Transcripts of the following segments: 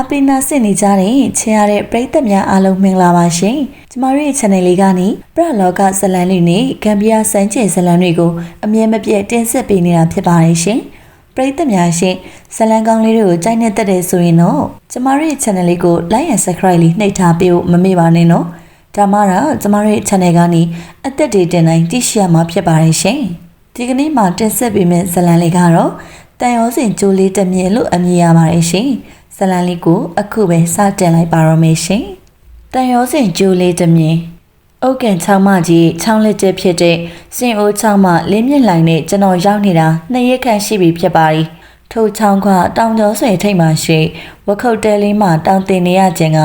အပိနာစစ်နေကြတဲ့ချင်ရတဲ့ပရိသတ်များအားလုံးမင်္ဂလာပါရှင်။ကျမတို့ရဲ့ channel လေးကနေပရလောကဇလံလေးနဲ့ဂမ်ဘီယာစံကျင်ဇလံတွေကိုအမြဲမပြတ်တင်ဆက်ပေးနေတာဖြစ်ပါတယ်ရှင်။ပရိသတ်များရှင်ဇလံကောင်းလေးတွေကိုကြိုက်နေတတ်တယ်ဆိုရင်တော့ကျမတို့ရဲ့ channel လေးကို like and subscribe လေးနှိပ်ထားပေးဖို့မမေ့ပါနဲ့နော်။ဒါမှတော့ကျမတို့ရဲ့ channel ကနေအသက်တွေတင်တိုင်းသိရှိရမှာဖြစ်ပါတယ်ရှင်။ဒီကနေ့မှာတင်ဆက်ပေးမယ့်ဇလံလေးကတော့တန်ရောစင်ကြိုးလေးတစ်မြင်လို့အမည်ရပါတယ်ရှင်။ ဇလံလေးကိုအခုပဲစတင်လိုက်ပါတော့မယ်ရှင်။တန်ရောစင်ကြိုးလေးတစ်မြင်အုတ်ကန်ချောင်းမကြီးချောင်းလက်ကျဖြစ်တဲ့စင်အိုးချောင်းမလင်းမြင့်လိုင်နဲ့ကျွန်တော်ရောက်နေတာနှစ်ရက်ခန့်ရှိပြီဖြစ်ပါသည်။ထိုချောင်းကတောင်ကျော်ဆွေထိတ်မှရှိဝခုတ်တဲလေးမှတောင်တင်နေရခြင်းက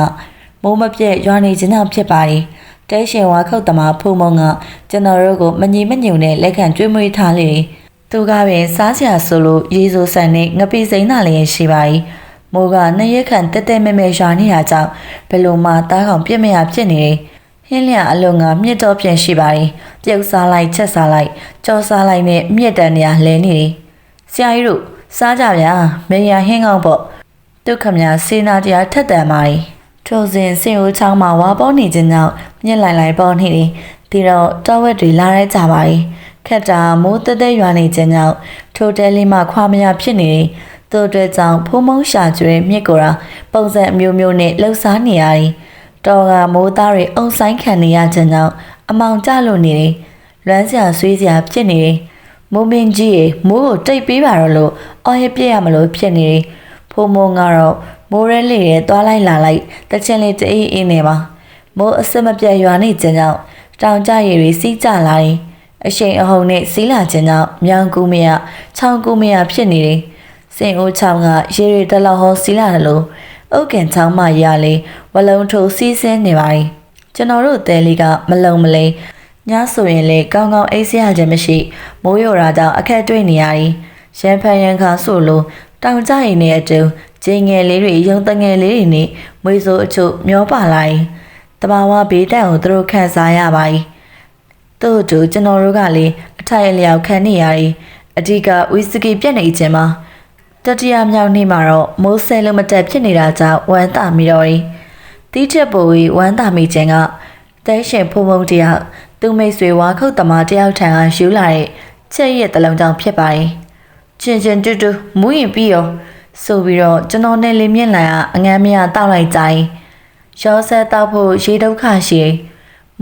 မိုးမပြတ်ရွာနေခြင်းကြောင့်ဖြစ်ပါသည်။တဲရှင်ဝါခုတ်သမားဖုံမုံကကျွန်တော်တို့ကိုမငြိမညုံနဲ့လက်ခံကျွေးမွေးထားလေ။သူကပင်စားစရာဆိုလို့ရေဆိုဆန်နဲ့ငပိစိမ့်သာလည်းရှိပါ၏။ မိုးကနှစ်ရက်ခန့်တက်တက်မဲမဲရွာနေတာကြောင့်ဘယ်လိုမှတားကောင်ပြစ်မရဖြစ်နေတယ်။ဟင်းလျာအလုံးကမြစ်တော့ပြန်ရှိပါ၏။ပြုတ်စားလိုက်ချက်စားလိုက်ကြော်စားလိုက်နဲ့မြစ်တန်နေရလဲနေတယ်။ဆရာကြီးတို့စားကြဗျာ။မေရဟင်းကောင်းပေါ့။ဒုက္ခမြစေနာတရားထက်တန်ပါ၏။ထိုစဉ်စင်ဦးချောင်းမှာဝါပေါနေခြင်းကြောင့်မြစ်လိုက်လိုက်ပေါ်နေတယ်။ဒီတော့တောဝက်တွေလာရဲကြပါ၏။ခက်တာမိုးတက်တက်ရွာနေခြင်းကြောင့်ထိုတဲလေးမှခွာမရဖြစ်နေတယ်။ တို့အတွက်ကြောင့်ဖုံးမုံရှာကျွဲမြစ်ကိုရာပုံစံအမျိုးမျိုးနဲ့လှုပ်ရှားနေရတယ်။တော်ကမိုးသားတွေအုံဆိုင်ခံနေရခြင်းကြောင့်အမောင်ကျလို့နေတယ်။လွမ်းစရာဆွေးစရာဖြစ်နေတယ်။မိုးမင်းကြီးရေမိုးကိုတိတ်ပေးပါတော့လို့အော်ရပြည့်ရမလို့ဖြစ်နေတယ်။ဖုံမုံကတော့မိုးရဲလေရဲသွားလိုက်လာလိုက်တချင်လေးတအေးအေးနေပါ။မိုးအစမပြတ်ရွာနေခြင်းကြောင့်တောင်ကျရည်တွေစီးကျလာတယ်။အရှိန်အဟုန်နဲ့စီးလာခြင်းကြောင့်မြောင်ကူမရချောင်းကူမရဖြစ်နေတယ်။ စင်အိုးချောင်းကရေတွေတလောက်ဟောစီးလာတယ်လို့အုတ်ကန်ချောင်းမရလေဝလုံးထိုးစီးဆင်းနေပါတယ်။ကျွန်တော်တို့တဲလေးကမလုံမလိန်ညဆိုရင်လေကောင်းကောင်းအိပ်စရခြင်းမရှိ မိုးရွာတာကြောင့်အခက်တွေ့နေရတယ်။ရန်ဖန်ရန်ခါဆိုလို့တောင်ကျရင်နဲ့အတူဂျင်းငယ်လေးတွေရုံတငယ်လေးတွေနဲ့မွေးစိုးအချို့မျောပါလိုက်။တဘာဝဘေးတန်ကိုသူတို့ခန်းစားရပါ යි ။တို့တို့ကျွန်တော်တို့ကလေအထိုင်အလျောက်ခံနေရတယ်။အဓိကဝီစကီပြက်နေခြင်းမှာ တတိယမြောက်နေ့မှာတော့မိုးဆဲလုံးမတက်ဖြစ်နေတာကြောင့်ဝမ်းသာမိတော့တယ်။တီးချက်ပိုဝီဝမ်းသာမိခြင်းကတဲရှင်ဖုံဖုံတယောက်သူမိတ်ဆွေဝါခုတ်သမားတယောက်ထံကယူလာတဲ့ချက်ရဲ့တလုံးကြောင့်ဖြစ်ပါတယ်။ချင်းချင်းတူတူမူးရင်ပြီးရောဆိုပြီးတော့ကျွန်တော်နဲ့လင်းမြင့်လန်ကအငမ်းမရတောက်လိုက်ကြရင်ရောဆက်တောက်ဖို့ရေဒုက္ခရှိ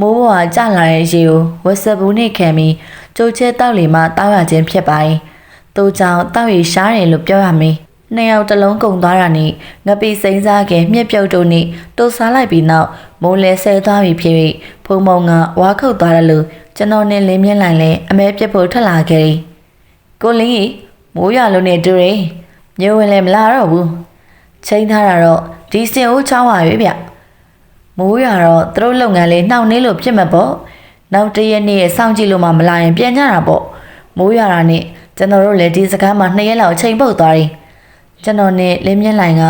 မိုးဘွာကျလာတဲ့ရေကိုဝက်စဘူးနဲ့ခံပြီးကြိုးချဲတောက်လီမှတောက်ရခြင်းဖြစ်ပါတယ်။ သူကြောင့်တောက်ရရှားတယ်လို့ပြောရမယ်။နှစ်ယောက်တလုံးကုံသွားတာနဲ့ငပိစိမ့်စားကမြက်ပြုတ်တို့နဲ့တိုးစားလိုက်ပြီးနောက်မိုးလဲဆဲသွားပြီဖြစ်ပြီးဖုံမုံကဝါခုတ်သွားတယ်လို့ကျွန်တော်နဲ့လင်းမြင့်လိုက်လဲအမဲပြက်ဖို့ထွက်လာခဲ့တယ်။ကိုလင်းကြီးမိုးရလုံးနဲ့တူတယ်။မျိုးဝင်လည်းမလာတော့ဘူး။ချိန်ထားတာတော့ဒီစင်ဦးချောင်းပါပဲဗျ။မိုးရတော့သူတို့လုပ်ငန်းလေးနှောင့်နှေးလို့ဖြစ်မှာပေါ့။နောက်တရက်နေ့စောင့်ကြည့်လို့မှမလာရင်ပြန်ကြတာပေါ့။မိုးရတာနဲ့ ကျွန်တော်တို့လည်းဒီစကားမှာနှစ်ရက်လောက်ချိန်ပုတ်သွားတယ်။ကျွန်တော်နဲ့လင်းမြင့်လိုင်က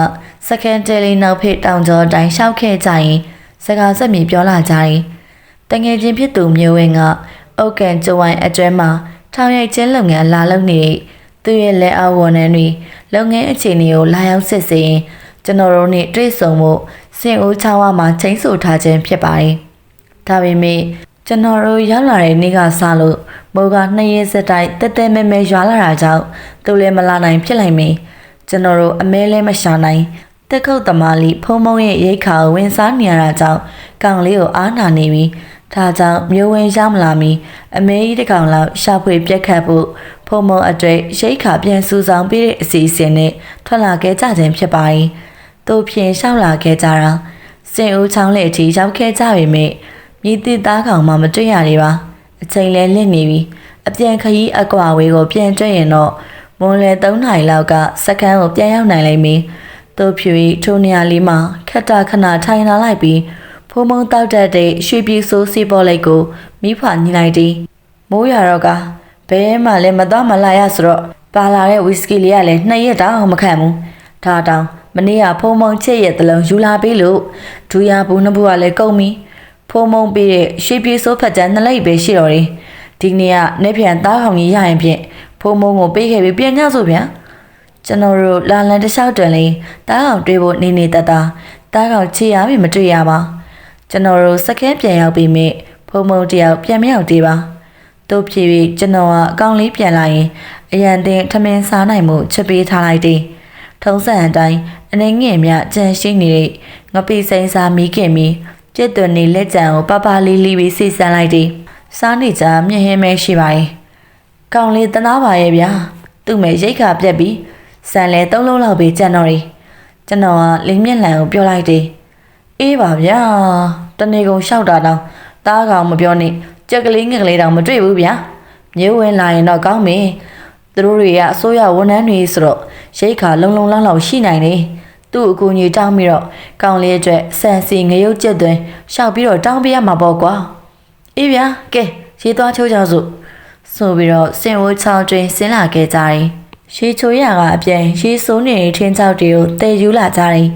စကန်တယ်လီနောက်ဖေးတောင်ကျော်တိုင်းရှောက်ခဲ့ကြရင်စကားဆက်မြေပြောလာကြတယ်။တငယ်ချင်းဖြစ်သူမျိုးဝင်းကအုတ်ကန်ကြိုဝိုင်းအတွဲမှာထောင်ရိုက်ချင်းလုပ်ငန်းလာလုပ်နေတဲ့သူရဲ့လက်အောက်ဝန်ထမ်းတွေလုပ်ငန်းအခြေအနေကိုလာရောက်စစ်ဆေးရင်ကျွန်တော်တို့နဲ့တွေ့ဆုံမှုစင်ဦးချောင်းဝမှာချိန်ဆထားခြင်းဖြစ်ပါတယ်။ဒါပေမဲ့ ကျွန်တော်တို့ရောက်လာတဲ့နေ့ကစလို့မိုးကနှစ်ရက်စက်တိုက်တက်တက်မဲမဲရွာလာတာကြောင့်သူလည်းမလာနိုင်ဖြစ်လိုက်မေကျွန်တော်တို့အမဲလဲမရှာနိုင်တက်ခုတ်သမားလေးဖုံးမုံရဲ့ရိတ်ခါကိုဝင်စားနေရတာကြောင့်ကောင်လေးကိုအားနာနေပြီးဒါကြောင့်မျိုးဝင်ရောက်မလာမီအမေကြီးတစ်ကောင်လောက်ရှာဖွေပြက်ခတ်ဖို့ဖုံမုံအတွေ့ရိတ်ခါပြန်စူဆောင်ပေးတဲ့အစီအစဉ်နဲ့ထွက်လာခဲ့ကြခြင်းဖြစ်ပါ၏သူဖြင့်ရှောက်လာခဲ့ကြတာစင်ဦးချောင်းလေအထိရောက်ခဲ့ကြပေမဲ့ မြည်သည့်သားကောင်မှမတွေ့ရသေးပါအချိန်လဲလင့်နေပြီအပြန်ခရီးအကွာဝေးကိုပြန်တွေ့ရင်တော့မွန်လေ3နာရီလောက်ကစကန်းကိုပြန်ရောက်နိုင်လိမ့်မည်သူဖြူဤထိုနေရာလေးမှာခက်တာခဏထိုင်လာလိုက်ပြီးဖုံမုံတောက်တက်တဲ့ရွှေပြည်ဆိုးစီပေါ်လိုက်ကိုမိဖွာညီလိုက်သည်မိုးရတော့ကဘဲမှလည်းမတော့မလာရဆိုတော့ပါလာတဲ့ဝီစကီလေးကလည်းနှစ်ရက်တောင်မခံဘူးဒါတောင်မနေ့ကဖုံမုံချက်ရဲ့တလုံးယူလာပေးလို့ဒူရဘူးနှစ်ဘူးကလည်းကုန်ပြီ ဖုံမုံပေးတဲ့ရွှေပြည်ဆိုးဖက်တန်းနှစ်လိုက်ပဲရှိတော့တယ်ဒီနေ့ကနေပြန်သားကောင်ကြီးရရင်ဖြင့်ဖုံမုံကိုပေးခဲ့ပြီးပြန်ညဆိုဗျာကျွန်တော်တို့လာလန်တစ်လျှောက်တွင်လေတားကောင်တွေးဖို့နေနေတတ်တာတားကောင်ချေရပြီမတွေ့ရပါကျွန်တော်တို့စကဲပြန်ရောက်ပြီးမြဖုံဖုံတယောက်ပြန်မရောက်သေးပါတို့ဖြစ်ပြီးကျွန်တော်ကအကောင်လေးပြန်လာရင်အရန်တင်ထမင်းစားနိုင်မှုချက်ပေးထားလိုက်တယ်ထုံးစံအတိုင်းအနေငယ်မြကြံရှိနေတဲ့ငပိစိန်စာမီးခင်မီ ကျက်သွန်နေလက်ကြံကိုပပလေးလေးပြီးစိတ်ဆန်းလိုက်တယ်စားနေကြမြင့်ဟင်းမဲရှိပါတယ်ကောင်လေးတနာပါရဲ့ဗျာသူ့မဲ့ရိတ်ခါပြက်ပြီးဆန်လဲသုံးလုံးလောက်ပဲကြံတော့တယ်ကျွန်တော်ကလင်းမြင့်လန်ကိုပြောလိုက်တယ်အေးပါဗျာတနေကုန်လျှောက်တာတော့တားကောင်မပြောနဲ့ကြက်ကလေးငက်ကလေးတောင်မတွေ့ဘူးဗျာမျိုးဝင်လာရင်တော့ကောင်းပြီသူတို့တွေကအစိုးရဝန်ထမ်းတွေဆိုတော့ရိတ်ခါလုံလုံလောက်လောက်ရှိနိုင်တယ် သူ့အကူအညီတောင်းပြီးတော့ကောင်းလေးအတွက်ဆန်စီငရုတ်ကျက်သွင်းရှောက်ပြီးတော့တောင်းပေးရမှာပေါ့ကွာအေးဗျာကဲရေးသွားချိုးကြစို့ဆိုပြီးတော့စင်ဝိုးချောင်းတွင်ဆင်းလာခဲ့ကြတယ်ရှေးချိုးရကအပြန်ရှေးစိုးနေတဲ့ထင်းချောက်တွေကိုတည်ယူလာကြတယ်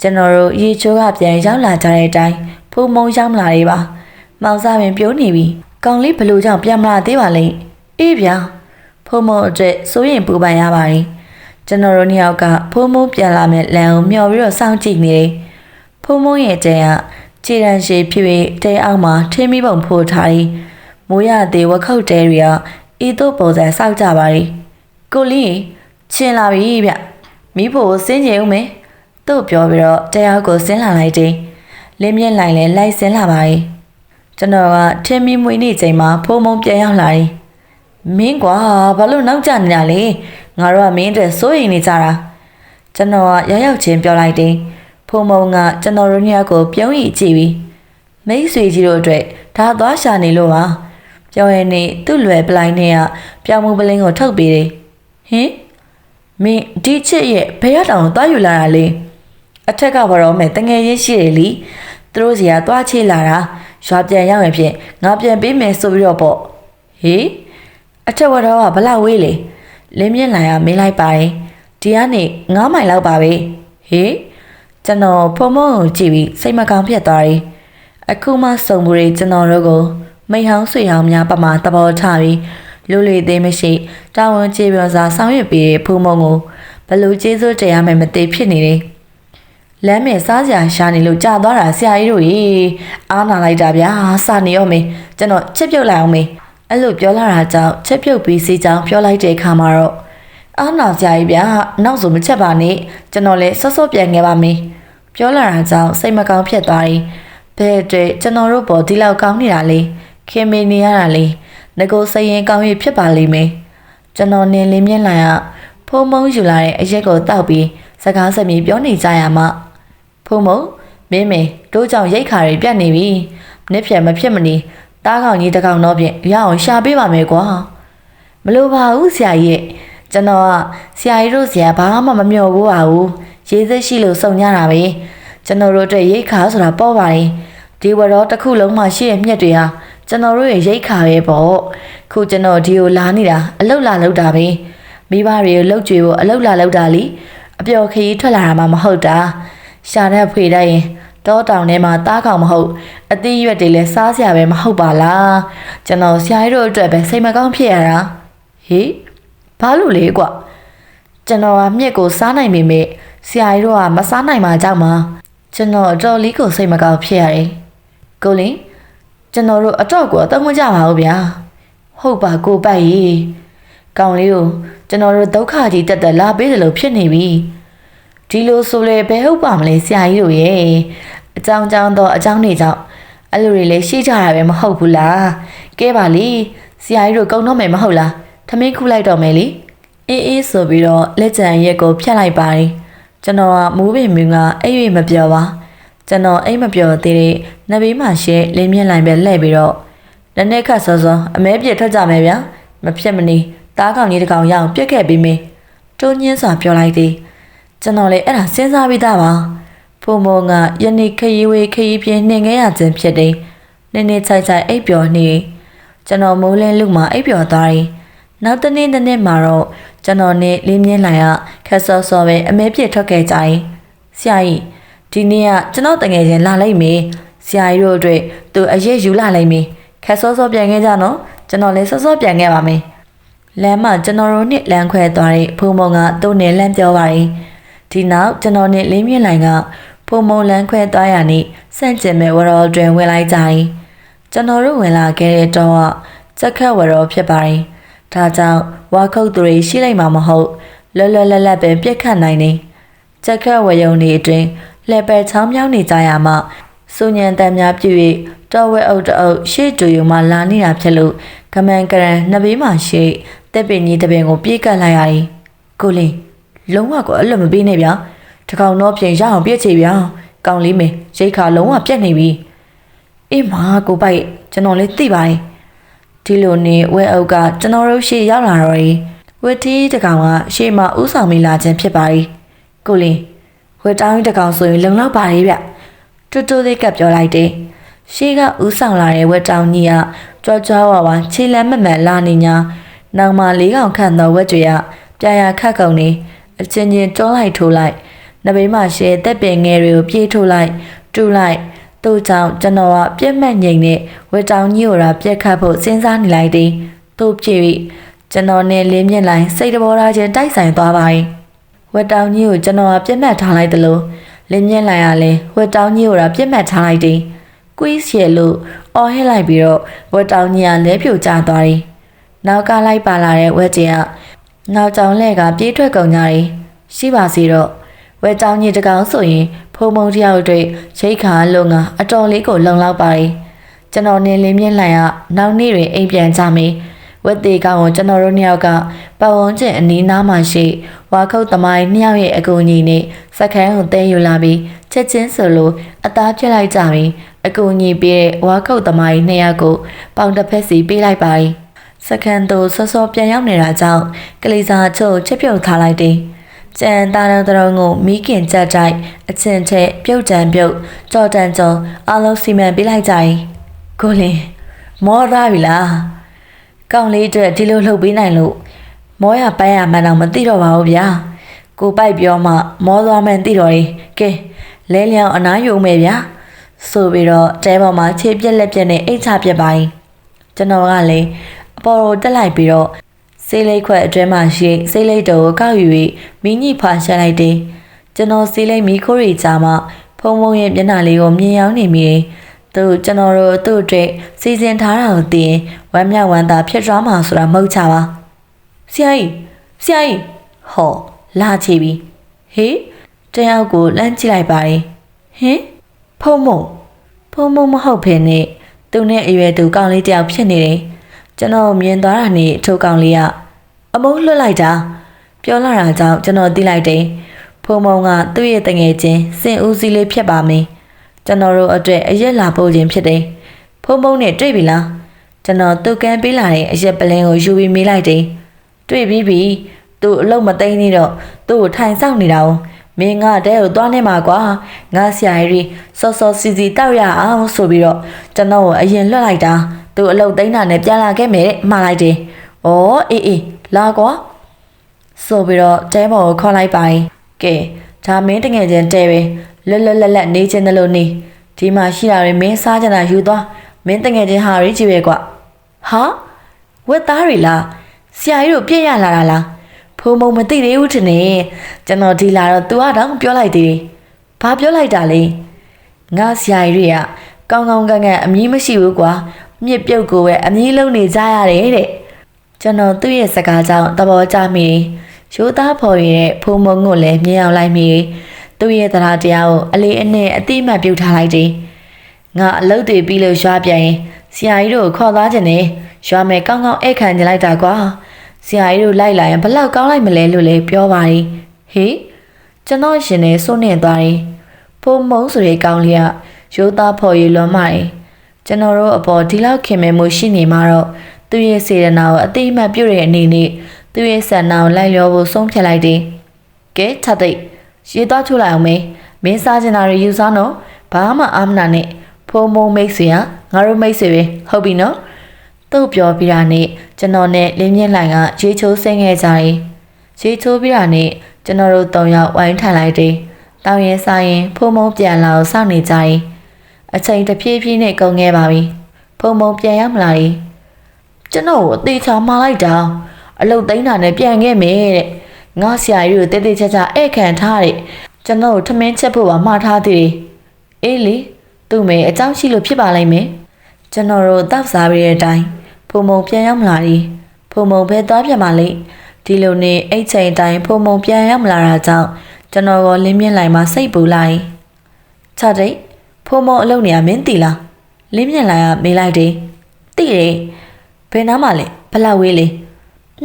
ကျွန်တော်တို့ရေချိုးကပြန်ရောက်လာကြတဲ့အတိုင်းဖုံမုံရောက်လာတွေပါမောင်စားပင်ပြောနေပြီကောင်းလေးဘလို့ကြောင့်ပြန်မလာသေးပါလိမ့်အေးဗျာဖုံမုံအတွက်စိုးရင်ပူပန်ရပါတယ် ကျွန်တော်တို့နှစ်ယောက်ကဖုံမုံပြန်လာမဲ့လမ်းကိုမျှော်ပြီးတော့စောင့်ကြည့်နေတယ်ဖုံမုံရဲ့တဲကခြေရန်ရှည်ဖြစ်ပြီးတဲအောက်မှာထင်းမိပုံဖိုးထားပြီးမိုးရသေးဝက်ခုတ်တဲတွေကဤသို့ပုံစံစောက်ကြပါရီကိုလေးချင်းလာပြီဗျမိဖို့စင်းကြဦးမယ်သူ့ပြောပြီးတော့တရားကိုဆင်းလာလိုက်တယ်လင်းမြင့်လိုက်လဲလိုက်ဆင်းလာပါရီကျွန်တော်ကထင်းမိမွေးနေချိန်မှာဖုံမုံပြန်ရောက်လာတယ်မင်းကွာဘာလို့နောက်ကျနေတာလဲ ငါတို့ကမင်းအတွက်စိုးရိမ်နေကြတာကျွန်တော်ကရောက်ရောက်ချင်းပြောလိုက်တယ်ဖုံမုံကကျွန်တော်တို့ညကိုပြုံးရီကြည့်ပြီးမိတ်ဆွေကြီးတို့အတွက်ဒါသွားရှာနေလို့ပါပြောရင်နေသူ့လွယ်ပလိုက်နဲ့ကပြောင်းမှုပလင်းကိုထုတ်ပေးတယ်ဟင်မင်းဒီချစ်ရဲ့ဘယ်ရတောင်သွားယူလာတာလဲအထက်ကဘာတော့မဲ့တငယ်ချင်းရှိတယ်လीသူတို့စီကသွားချေလာတာရွာပြန်ရောက်ရင်ဖြင့်ငါပြန်ပေးမယ်ဆိုပြီးတော့ပေါ့ဟေးအထက်ဝတ်တော်ကဘလောက်ဝေးလေ လင်းမြင့်လာရမင်းလိုက်ပါတယ်ဒီကနေ9မိုင်လောက်ပါပဲဟေးကျွန်တော်ဖုံဖုံကိုကြည့်ပြီးစိတ်မကောင်းဖြစ်သွားတယ်အခုမှစုံမှုတွေကျွန်တော်တို့ကိုမိဟောင်းဆွေဟောင်းများပမာသဘောထားပြီးလူလေသေးမရှိတာဝန်ကျေပြောစွာဆောင်ရွက်ပေးတဲ့ဖူးမုံကိုဘလို့ကျေးဇူးတရားမယ်မသိဖြစ်နေတယ်လမ်းမဲ့စားစရာရှာနေလို့ကြာသွားတာဆရာကြီးတို့ရေအားနာလိုက်တာဗျာစနေရောမေကျွန်တော်ချက်ပြုတ်လိုက်အောင်မေ အဲ့လိုပြောလာတာကြောင့်ချက်ပြုတ်ပြီးစီကြောင်ပြောလိုက်တဲ့အခါမှာတော့အားနာကြကြီးဗျာနောက်ဆိုမချက်ပါနဲ့ကျွန်တော်လည်းစောစောပြန်ခဲ့ပါမေပြောလာတာကြောင့်စိတ်မကောင်းဖြစ်သွားတယ်ဘယ်အတွက်ကျွန်တော်တို့ပေါ်ဒီလောက်ကောင်းနေတာလဲခင်မင်းနေရတာလေငကိုစရင်ကောင်းရဖြစ်ပါလိမ့်မယ်ကျွန်တော်နေလင်းမြင့်လာရဖုံမုံယူလာတဲ့အရက်ကိုတောက်ပြီးစကားစမြည်ပြောနေကြရမှာဖုံမုံမင်းမေတို့ကြောင့်ရိတ်ခါတွေပြတ်နေပြီနှစ်ဖြတ်မဖြစ်မနေ တားကောင်ကြီးတစ်ကောင်တော့ဖြင့်ရအောင်ရှာပေးပါမယ်ကွာမလိုပါဘူးဆရာကြီးရဲ့ကျွန်တော်ကဆရာကြီးတို့ဆရာဘာမှမမျှော်ဘူးပါဘူးရေးစက်ရှိလို့စုံညတာပဲကျွန်တော်တို့အတွက်ရိတ်ခါဆိုတာပေါ့ပါတယ်ဒီဝရောတစ်ခုလုံးမှရှိရဲ့မြက်တွေဟာကျွန်တော်တို့ရဲ့ရိတ်ခါပဲပေါ့ခုကျွန်တော်ဒီကိုလာနေတာအလုတ်လာလောက်တာပဲမိဘတွေကိုလှုပ်ကြွေဖို့အလုတ်လာလောက်တာလीအပျော်ခရီးထွက်လာတာမှမဟုတ်တာရှာတဲ့ဖွေတတ်ရင် တောတောင်ထဲမှာတားကောင်မဟုတ်အသီးရွက်တွေလည်းစားစရာပဲမဟုတ်ပါလားကျွန်တော်ဆရာကြီးတို့အတွက်ပဲစိတ်မကောင်းဖြစ်ရတာဟေးဘာလို့လဲကွကျွန်တော်ကမြက်ကိုစားနိုင်ပေမဲ့ဆရာကြီးတို့ကမစားနိုင်မှကြောက်မှာကျွန်တော်အတော်လေးကိုစိတ်မကောင်းဖြစ်ရတယ်ကိုလင်းကျွန်တော်တို့အတော့ကိုအသုံးမကြပါဘူးဗျာဟုတ်ပါကိုပိုက်ရေကောင်လေးကိုကျွန်တော်တို့ဒုက္ခကြီးတက်တက်လာပေးတယ်လို့ဖြစ်နေပြီဒီလိုဆိုလေဘယ်ဟုတ်ပါမလဲဆရာကြီးတို့ရဲ့ အကြောင်းကြောင်းတော့အကြောင်းတွေကြောင့်အဲ့လိုတွေလည်းရှိကြတာပဲမဟုတ်ဘူးလားကဲပါလေဆရာကြီးတို့ကုံတော့မယ်မဟုတ်လားထမင်းခုလိုက်တော့မယ်လေအေးအေးဆိုပြီးတော့လက်ကြံရက်ကိုဖြတ်လိုက်ပါတယ်ကျွန်တော်ကမူးပင်မင်းကအဲ့ရွေမပြောပါကျွန်တော်အိမ်မပြောသေးတဲ့နဘေးမှာရှဲလင်းမြင့်လိုက်ပဲလှည့်ပြီးတော့နည်းနည်းခတ်စောစောအမဲပြစ်ထွက်ကြမယ်ဗျာမဖြစ်မနေတားကောင်ကြီးတစ်ကောင်ရအောင်ပြက်ခဲ့ပြီးမင်းတိုးညင်းစွာပြောလိုက်သည်ကျွန်တော်လည်းအဲ့ဒါစဉ်းစားပြီးသားပါ ဖုံမောကယနေ့ခရီးဝေးခရီးပြင်းနှင်ခဲ့ရခြင်းဖြစ်တယ်နည်းနည်းချိုက်ချိုက်အိပ်ပျော်နေကျွန်တော်မိုးလင်းလူမှအိပ်ပျော်သွားတယ်နောက်တနေ့တစ်နေ့မှာတော့ကျွန်တော်နဲ့လင်းမြင့်လိုက်ရခက်စောစောပဲအမဲပြစ်ထွက်ခဲ့ကြတယ်ဆရာကြီးဒီနေ့ကကျွန်တော်တငယ်ချင်းလာလိုက်မေဆရာကြီးတို့အတွက်သူအရေးယူလာလိုက်မေခက်စောစောပြန်ခဲ့ကြနော်ကျွန်တော်လည်းစောစောပြန်ခဲ့ပါမယ်လမ်းမှာကျွန်တော်တို့နဲ့လမ်းခွဲသွားတဲ့ဖုံမုံကသူ့နဲ့လမ်းပြောပါတယ်ဒီနောက်ကျွန်တော်နဲ့လင်းမြင့်လိုင်က ဖုံမုံလမ်းခွဲသွားရနေစန့်ကျင်မဲ့ဝရောတွင်ဝင်လိုက်ကြတယ်ကျွန်တော်တို့ဝင်လာခဲ့တဲ့တော့စက်ခတ်ဝရောဖြစ်ပါတယ်ဒါကြောင့်ဝါခုတ်သူတွေရှိလိုက်မှာမဟုတ်လွတ်လွတ်လပ်လပ်ပဲပြက်ခတ်နိုင်နေစက်ခတ်ဝယုံနေအတွင်းလက်ပဲချောင်းမြောင်းနေကြရမှစူညံတန်များပြည့်၍တော်ဝဲအုပ်တအုပ်ရှေ့တူယူမှလာနေတာဖြစ်လို့ကမန်ကရန်နှစ်ဘေးမှာရှိတက်ပင်ကြီးတပင်ကိုပြေးကတ်လိုက်ရတယ်ကိုလင်းလုံးဝကိုအဲ့လိုမပေးနဲ့ဗျာ တကောင်တော့ပြင်ရအောင်ပြည့်ချေဗျာကောင်းလေးမင်းရိတ်ခါလုံးဝပြက်နေပြီအေးမာကိုပိုက်ကျွန်တော်လေးသိပါတယ်ဒီလိုနေဝဲအုပ်ကကျွန်တော်တို့ရှေ့ရောက်လာတော့ရီဝက်တီတကောင်ကရှေ့မှာဥဆောင်မိလာခြင်းဖြစ်ပါရီကိုလင်းဝက်တောင်းတကောင်ဆိုရင်လုံလောက်ပါရီဗျတူတူလေးကပ်ပြောလိုက်တယ်ရှေ့ကဥဆောင်လာတဲ့ဝက်တောင်းကြီးကကြွားကြွားဝါဝါခြေလမ်းမမှန်လာနေညာနောင်မလေးကောင်ခန့်သောဝက်တွေကပြာရခတ်ကုန်နေအချင်းချင်းတွန်းလိုက်ထိုးလိုက် နဘေးမှာရှဲတက်ပင်ငယ်တွေကိုပြေးထိုးလိုက်တူလိုက်သူ့ကြောင့်ကျွန်တော်ကပြက်မှတ်ငိမ်နဲ့ဝက်တောင်ကြီးကိုရာပြက်ခတ်ဖို့စဉ်းစားနေလိုက်တယ်သူ့ပြေပြီးကျွန်တော်နဲ့လင်းမြင့်လိုက်စိတ်တဘောထားချင်းတိုက်ဆိုင်သွားပါတယ်ဝက်တောင်ကြီးကိုကျွန်တော်ကပြက်မှတ်ထားလိုက်တယ်လို့လင်းမြင့်လိုက်ရလဲဝက်တောင်ကြီးကိုရာပြက်မှတ်ထားလိုက်တယ်ကွီးရှယ်လို့အော်ဟစ်လိုက်ပြီးတော့ဝက်တောင်ကြီးကလဲပြိုကျသွားတယ်နောက်ကလိုက်ပါလာတဲ့ဝက်ကျင်ကနောက်ကြောင်လှဲ့ကပြေးထွက်ကုန်ကြတယ်ရှိပါစီတော့ ဝဲကြောင်ကြီးတကောင်ဆိုရင်ဖုံဖုံတယောက်တွေရိတ်ခါလုံးကအတော်လေးကိုလုံလောက်ပါတယ်ကျွန်တော်နေလင်းမြင့်လှန်ရနောက်နေ့တွင်အိမ်ပြန်ကြမေးဝက်သေးကောင်ကိုကျွန်တော်တို့နှစ်ယောက်ကပတ်ဝန်းကျင်အနီးနားမှာရှိဝါခုတ်သမိုင်းနှစ်ယောက်ရဲ့အကူအညီနဲ့စက်ခန်းကိုတဲယူလာပြီးချက်ချင်းဆိုလိုအသားပြစ်လိုက်ကြပြီးအကူအညီပေးတဲ့ဝါခုတ်သမိုင်းနှစ်ယောက်ကိုပေါင်တစ်ဖက်စီပေးလိုက်ပါတယ်စကန်တို့စောစောပြန်ရောက်နေတာကြောင့်ကလေးစားချုပ်ချက်ပြုတ်ထားလိုက်တယ်။ ကျန်တာတော်တော်ကိုမိခင်ကြက်တိုက်အချင်းထက်ပြုတ်တန်ပြုတ်ကြော်တန်ကြော်အလုံးစီမံပေးလိုက်ကြတယ်။ကိုလင်းမောသားပြီလား။ကောင်းလေးအတွက်ဒီလိုလှုပ်ပေးနိုင်လို့မောရပန်းရမှန်းတော့မသိတော့ပါဘူးဗျာ။ကိုပိုက်ပြောမှမောသွားမှန်းသိတော့တယ်။ကဲလဲလျောင်အနားယူမယ်ဗျာ။ဆိုပြီးတော့တဲပေါ်မှာခြေပြက်လက်ပြက်နဲ့အိတ်ချပြက်ပိုင်းကျွန်တော်ကလည်းအပေါ်ကိုတက်လိုက်ပြီးတော့ ဆေးလိတ်ခွက်အတွင်းမှာရှိဆေးလိတ်တော်ကိုကောက်ယူပြီးမိညိဖာရှက်လိုက်တယ်ကျွန်တော်ဆေးလိတ်မီခိုးရီကြားမှာဖုံဖုံရဲ့မျက်နှာလေးကိုမြင်ရောက်နေမိတယ်သူကျွန်တော်တို့သူ့အတွက်စီစဉ်ထားတာကိုသိရင်ဝမ်းမြောက်ဝမ်းသာဖြစ်သွားမှာဆိုတာမဟုတ်ချပါဆရာကြီးဆရာကြီးဟောလာချီပြီဟေးတယောက်ကိုလမ်းကြည့်လိုက်ပါတယ်ဟင်ဖုံမုံဖုံမုံမဟုတ်ဖ ೇನೆ သူနဲ့အရွယ်သူကောင်းလေးတယောက်ဖြစ်နေတယ် ကျွန်တော်မြင်သွားတာနဲ့ထိုးကောင်လေးကအမုန်းလွတ်လိုက်တာပြောလာတာကြောင့်ကျွန်တော်သိလိုက်တယ်ဖုံမုံကသူ့ရဲ့တငယ်ချင်းစင်ဦးစီးလေးဖြစ်ပါမယ်ကျွန်တော်တို့အတွက်အရက်လာပို့ခြင်းဖြစ်တယ်ဖုံမုံနဲ့တွေ့ပြီလားကျွန်တော်သူ့ကန်းပေးလာတဲ့အရက်ပလင်းကိုယူပြီးမေးလိုက်တယ်တွေ့ပြီးပြီသူ့အလုံးမသိနေတော့သူ့ကိုထိုင်ဆောင်နေတာ哦မင်းကတဲကိုသွားနေမှာကွာငါဆရာကြီးစောစောစီစီတောက်ရအောင်ဆိုပြီးတော့ကျွန်တော်ကိုအရင်လွတ်လိုက်တာ သူအလုတ်သိန်းတာနဲ့ပြန်လာခဲ့မယ်တဲ့မှားလိုက်တယ်။ဩအေးအေးလာကွာဆိုပြီးတော့တဲဘော်ကိုခေါ်လိုက်ပါရင်ကဲဒါမင်းတငယ်ချင်းတဲပဲလွတ်လွတ်လပ်လပ်နေချင်းတယ်လို့နေဒီမှာရှိတာတွေမင်းစားကြတာယူသွားမင်းတငယ်ချင်းဟာရီကြည့်ပဲကွာဟာဝက်သားတွေလားဆရာကြီးတို့ပြည့်ရလာတာလားဖုံမုံမသိသေးဘူးထင်နေကျွန်တော်ဒီလာတော့ तू ကတော့ပြောလိုက်သေးတယ်ဘာပြောလိုက်တာလဲငါဆရာကြီးတွေကကောင်းကောင်းကန်ကန်အမည်မရှိဘူးကွာ မြစ်ပြုတ်ကိုပဲအမည်လုံးနေကြရတယ်တဲ့ကျွန်တော်သူ့ရဲ့စကားကြောင့်သဘောကျမိရိုးသားဖော်ရတဲ့ဖုံမုံကိုလည်းမြင်အောင်လိုက်မိသူ့ရဲ့တရားတရားကိုအလေးအနက်အတိအမှတ်ပြုထားလိုက်တယ်ငါအလုပ်တွေပြီးလို့ရွာပြန်ရင်ဆရာကြီးတို့ခေါ်သွားခြင်းနဲ့ရွာမယ်ကောင်းကောင်းအိတ်ခံကြလိုက်တာကွာဆရာကြီးတို့လိုက်လာရင်ဘလောက်ကောင်းလိုက်မလဲလို့လည်းပြောပါတယ်ဟေးကျွန်တော်ရှင်နဲ့စိုးနေသွားတယ်ဖုံမုံဆိုတဲ့ကောင်းလေးကရိုးသားဖော်ရလွန်ပါတယ် ကျွန်တော်တို့အပေါ်ဒီလောက်ခင်မဲမှုရှိနေမှာတော့သူ့ရဲ့စေတနာကိုအတိအမှတ်ပြုတဲ့အနေနဲ့သူ့ရဲ့ဆန္ဒကိုလိုက်လျောဖို့ဆုံးဖြတ်လိုက်တယ်ကဲချက်သိရေတော့ထုတ်လိုက်အောင်မေးမင်းစားကျင်တာတွေယူစားတော့ဘာမှအာမနာနဲ့ဖုံမုံမိတ်ဆွေကငါတို့မိတ်ဆွေပဲဟုတ်ပြီနော်သူ့ပြောပြီးတာနဲ့ကျွန်တော်နဲ့လင်းမြင့်လိုင်ကရေချိုးဆင်းခဲ့ကြတယ်ရေချိုးပြီးတာနဲ့ကျွန်တော်တို့၃ယောက်ဝိုင်းထိုင်လိုက်တယ်တောင်ရင်ဆိုင်ရင်ဖုံမုံပြန်လာအောင်စောင့်နေကြတယ် အချိန်တဖြည်းဖြည်းနဲ့ကုန်ခဲ့ပါပြီဖုံဖုံပြန်ရောက်မလာဘူးကျွန်တော်ကိုအသေးချာမှားလိုက်တာအလုတ်သိမ်းတာနဲ့ပြန်ခဲ့မယ်တဲ့ငါဆရာကြီးကိုတဲတဲချာချာဧည့်ခံထားတဲ့ကျွန်တော်တို့ထမင်းချက်ဖို့ပါမှားထားသေးတယ်အေးလေသူ့မေအကြောင်းရှိလို့ဖြစ်ပါလိမ့်မယ်ကျွန်တော်တို့တောက်စားပြီးတဲ့အတိုင်းဖုံမုံပြန်ရောက်မလာသည်ဖုံမုံပဲသွားပြန်ပါလိမ့်ဒီလိုနဲ့အိတ်ချိန်တိုင်းဖုံမုံပြန်ရောက်မလာတာကြောင့်ကျွန်တော်ကလင်းမြင့်လိုက်မှစိတ်ပူလိုက်ချတဲ့ ဖုံမုံအလုပ်နေရမင်းတီလားလင်းမြင့်လိုက်ကမေးလိုက်တယ်တီတယ်ဘယ်နားမှလဲဘယ်လောက်ဝေးလဲ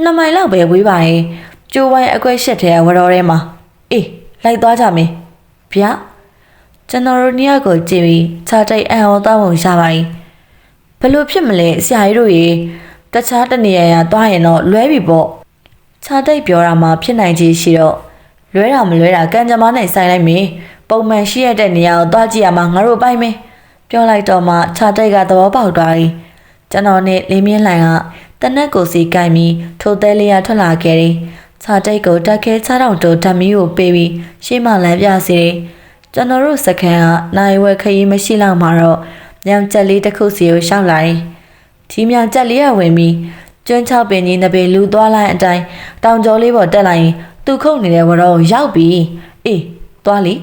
နှစ်မိုင်လောက်ပဲဝေးပါရဲ့ကျိုးဝိုင်းအကွက်ရှက်ထဲဝရောထဲမှာအေးလိုက်သွားကြမယ်ဗျာကျွန်တော်တို့နှစ်ယောက်ကိုကြည့်ပြီးချတဲ့အံ့ဩသွားပုံရပါ යි ဘယ်လိုဖြစ်မလဲဆရာကြီးတို့ရေတခြားတနေရာရာသွားရင်တော့လွဲပြီပေါ့ခြားတိတ်ပြောတာမှဖြစ်နိုင်ချေရှိတော့လွဲတာမလွဲတာကံကြမ္မာနဲ့ဆိုင်လိုက်မေ ပုံမှန်ရှိရတဲ့နေရာကိုသွားကြည့်ရမှာငါတို့ပိုင်မေပြောလိုက်တော့မှခြားတိတ်ကသဘောပေါက်သွားပြီကျွန်တော်နဲ့လေးမြင့်လိုင်ကတနက်ကိုစီကင်ပြီးထိုသေးလေးရထွက်လာခဲ့တယ်ခြားတိတ်ကိုတက်ခဲခြားတောင်တိုဓာတ်မီကိုပေးပြီးရှေ့မှလမ်းပြစေတယ်ကျွန်တော်တို့စခန်းကနိုင်ဝဲခရီးမရှိလောက်မှာတော့ညောင်ချက်လေးတစ်ခုစီကိုရှောက်လာတယ်။ဒီမြောင်ချက်လေးကဝင်ပြီးကျွန်းချောက်ပင်ကြီးနှစ်ပေလူသွားလိုက်အတိုင်းတောင်ကျော်လေးပေါ်တက်လိုက်ရင်သူခုတ်နေတဲ့ဝရောကိုရောက်ပြီ။အေးသွားလီ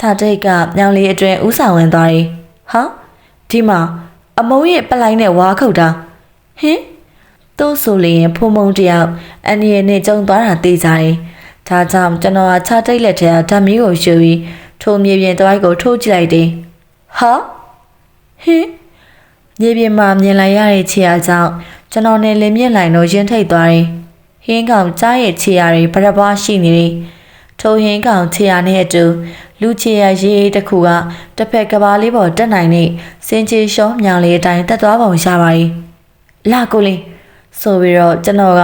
ခြာတိတ်ကမြောင်လေးအတွင်ဥဆောင်ဝင်သွားတယ်။ဟာဒီမှာအမုံရဲ့ပလိုက်နဲ့ဝါခုတ်တာဟင်သူ့ဆိုလျင်ဖုံမုံတယောက်အန်ဒီရဲ့နဲ့ကြုံသွားတာသိကြတယ်။ဒါကြောင့်ကျွန်တော်ကခြာတိတ်လက်ထဲကဓာတ်မီးကိုယူပြီးထိုမြေပြင်တွိုင်းကိုထိုးကြည့်လိုက်တယ်။ဟာဟင်မြေပြင်မှာမြင်လိုက်ရတဲ့ခြေအားကြောင့်ကျွန်တော်နဲ့လင်းမြင့်လိုက်တော့ရင်ထိတ်သွားတယ်။ဟင်းကောင်ကြားရဲ့ခြေအားတွေဗရပွားရှိနေတယ်။ထိုဟင်းကောင်ခြေအားနဲ့အတူ လူခြေအားရေးတစ်ခုကတစ်ဖက်ကဘာလေးပေါ်တက်နိုင်နေစင်ချေရှောင်းမြောင်လေးအတိုင်းတက်သွားပုံရပါတယ်။လာကိုလေးဆိုပြီးတော့ကျွန်တော်က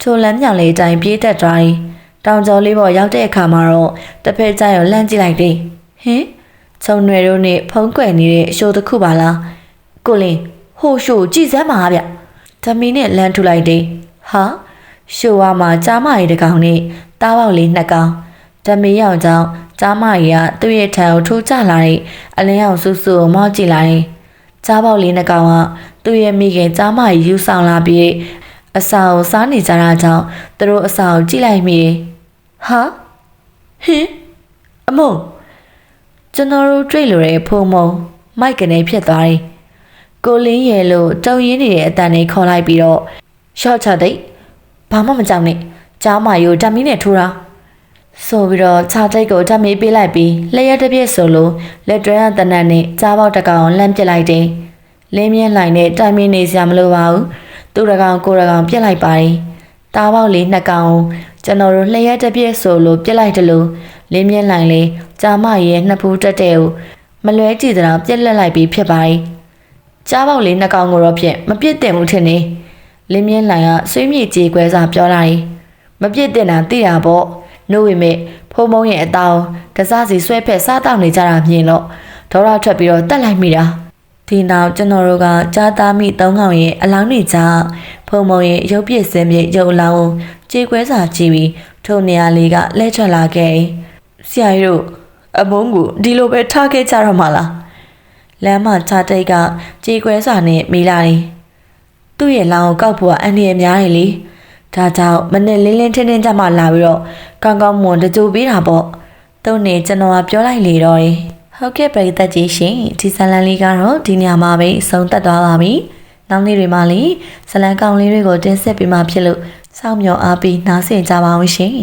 ထိုလမ်းမြောင်လေးအတိုင်းပြေးတက်သွားတယ်။တောင်ကျော်လေးပေါ်ရောက်တဲ့အခါမှာတော့တစ်ဖက်ကျရောလှမ်းကြည့်လိုက်တယ်။ဟင်ခြုံရွယ်တို့နဲ့ဖုံးကွယ်နေတဲ့အရှိုးတစ်ခုပါလား။ကိုလင်းဟိုရှိုးကြည်စမ်းပါဗျ။ဓမီနဲ့လမ်းထူလိုက်တယ်။ဟာရှိုးဝါမှာကြားမရီတစ်ကောင်နဲ့တားပေါက်လေးနှစ်ကောင်ဓမီရောက်ကြောင်း ကြားမရီကသူ့ရဲ့ထံကိုထိုးကျလာတဲ့အလင်းအောင်ဆူဆူကိုမော့ကြည့်လိုက်တယ်။ကြားပေါက်လေးနှစ်ကောင်ကသူ့ရဲ့မိခင်ကြားမရီယူဆောင်လာပြီးအစာကိုစားနေကြတာကြောင့်သူတို့အစာကိုကြည့်လိုက်မိတယ်။ဟာဟင်အမုံကျွန်တော်တို့တွေ့လို့ရဖုံမုံမိုက်ကနေဖြစ်သွားတယ်။ကိုလင်းရဲ့လို့တုံရင်းနေတဲ့အတန်လေးခေါ်လိုက်ပြီးတော့ရှော့ချတဲ့ဘာမှမကြောက်နဲ့ကြားမရိုဓာမီနဲ့ထိုးတာ ဆိုပြီးတော့ခြာတိတ်ကိုဓာမီပေးလိုက်ပြီးလျက်တစ်ပြည့်ဆိုလို့လက်တွဲရတနတ်နဲ့ကြားပေါက်တစ်ကောင်လှမ်းပစ်လိုက်တယ်။လင်းမြင့်လိုက်နဲ့တိုင်မင်းနေစရာမလိုပါဘူး။သူ့တကောင်ကိုယ်တကောင်ပြစ်လိုက်ပါတယ်။တားပေါက်လေးနှစ်ကောင်ကျွန်တော်တို့လျက်တစ်ပြည့်ဆိုလို့ပြစ်လိုက်တယ်လို့လင်းမြင့်လိုက်လေကြားမရဲ့နှစ်ဖူးတက်တဲ့ကိုမလွဲကြည့်တဲ့ပြက်လက်လိုက်ပြီးဖြစ်ပါတယ်။ကြားပေါက်လေးနှစ်ကောင်ကိုတော့ဖြင့်မပြစ်တင်ဘူးထင်နေ။လင်းမြင့်လိုက်ကဆွေးမြေကြေးခွဲစာပြောလိုက်။မပြစ်တင်တာသိတာပေါ့။ နို့ဝိမဲ့ဖုံမုံရဲ့အတောင်တစားစီဆွဲဖက်စားတောက်နေကြတာမြင်တော့ဒေါရထွက်ပြီးတော့တက်လိုက်မိတာ။ဒီနောက်ကျွန်တော်တို့ကကြားသားမိသုံးကောင်ရဲ့အလောင်းတွေကြားဖုံမုံရဲ့ရုပ်ပြည့်စင်ပြည့်ရုပ်အလောင်းကိုကြေးခွဲစာကြည့်ပြီးထိုနေရာလေးကလဲထွက်လာခဲ့တယ်။ဆရာကြီးတို့အမုန်းကိုဒီလိုပဲထားခဲ့ကြတော့မှလားလမ်းမှာခြားတိတ်ကကြေခွဲစာနဲ့မိလာတယ်သူ့ရဲ့လောင်းကိုကောက်ဖို့ကအန်ဒီရများတယ်လေ ဒါကြောင့်မနဲ့လင်းလင်းထင်းထင်းကြမှလာပြီးတော့ကောင်းကောင်းမွန်တကြိုပေးတာပေါ့သူ့နေကျွန်တော်ကပြောလိုက်လေတော့တယ်ဟုတ်ကဲ့ပရိသတ်ကြီးရှင်ဒီဇလန်လေးကတော့ဒီညမှာပဲအဆုံးသတ်သွားပါပြီနောက်နေ့တွေမှာလည်းဇလန်ကောင်လေးတွေကိုတင်ဆက်ပေးမှဖြစ်လို့စောင့်မျှော်အားပေးနားဆင်ကြပါအောင်ရှင်